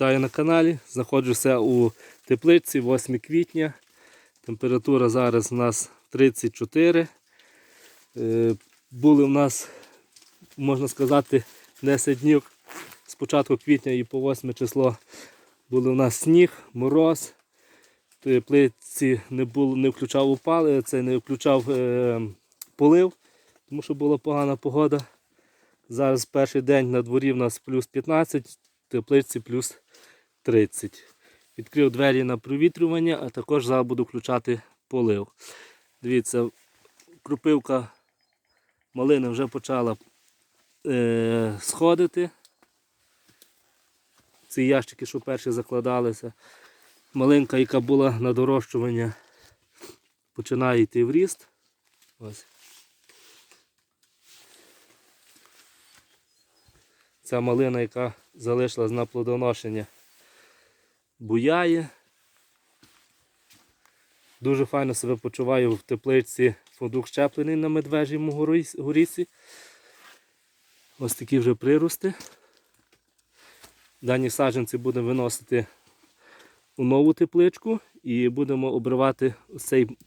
Вітаю на каналі. Знаходжуся у теплиці 8 квітня. Температура зараз у нас 34. Е, Були у нас, можна сказати, 10 днів з початку квітня і по 8 число були у нас сніг, мороз. Теплиці не, було, не включав упали, це не включав е, полив, тому що була погана погода. Зараз перший день на дворі в нас плюс 15, в теплиці плюс 30. Відкрив двері на провітрювання, а також зараз буду включати полив. Дивіться, крупивка малини вже почала е, сходити. Ці ящики, що перші закладалися. Малинка, яка була на дорощування, починає йти в ріст. Ось. Ця малина, яка залишилась на плодоношення, буяє. Дуже файно себе почуваю в теплиці фундук щеплений на медвежому горі- горісі. Ось такі вже прирости. Дані саджанці будемо виносити у нову тепличку і будемо обривати цей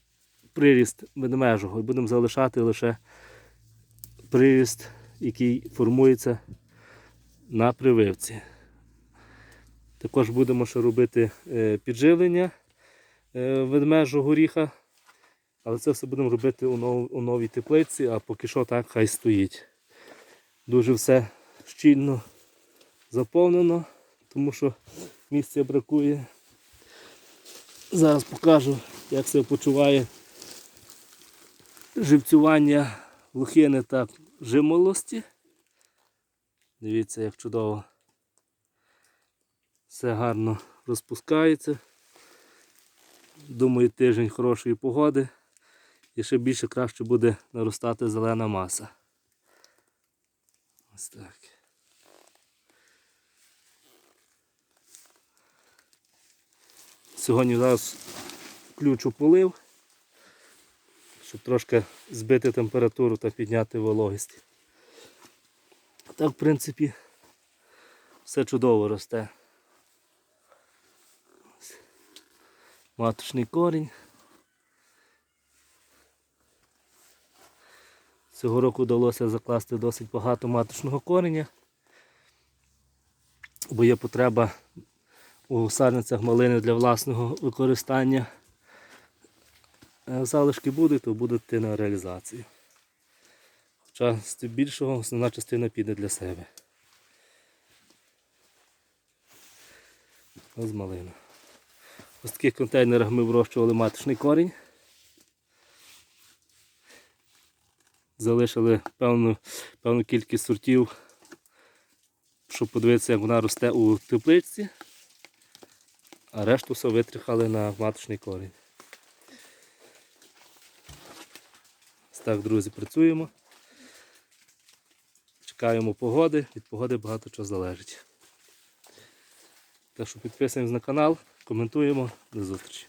приріст медвежого. І будемо залишати лише приріст, який формується на прививці. Також будемо ще робити е, підживлення е, ведмежого горіха. Але це все будемо робити у, нов, у новій теплиці, а поки що так хай стоїть. Дуже все щільно заповнено, тому що місця бракує. Зараз покажу, як себе почуває живцювання лохини та жимолості. Дивіться, як чудово. Все гарно розпускається. Думаю, тиждень хорошої погоди. І ще більше краще буде наростати зелена маса. Ось так. Сьогодні зараз включу полив, щоб трошки збити температуру та підняти вологість. Так, в принципі, все чудово росте. Маточний корінь. Цього року вдалося закласти досить багато маточного кореня, бо є потреба у садницях малини для власного використання. Залишки будуть, то будуть йти на реалізацію. З більшого основна частина піде для себе. Ось малина. Ось в таких контейнерах ми вирощували маточний корінь. Залишили певну, певну кількість сортів, щоб подивитися, як вона росте у тепличці, а решту все витрихали на маточний корінь. Так, друзі, працюємо. Чекаємо погоди, від погоди багато чого залежить. Так що підписуємось на канал, коментуємо, до зустрічі.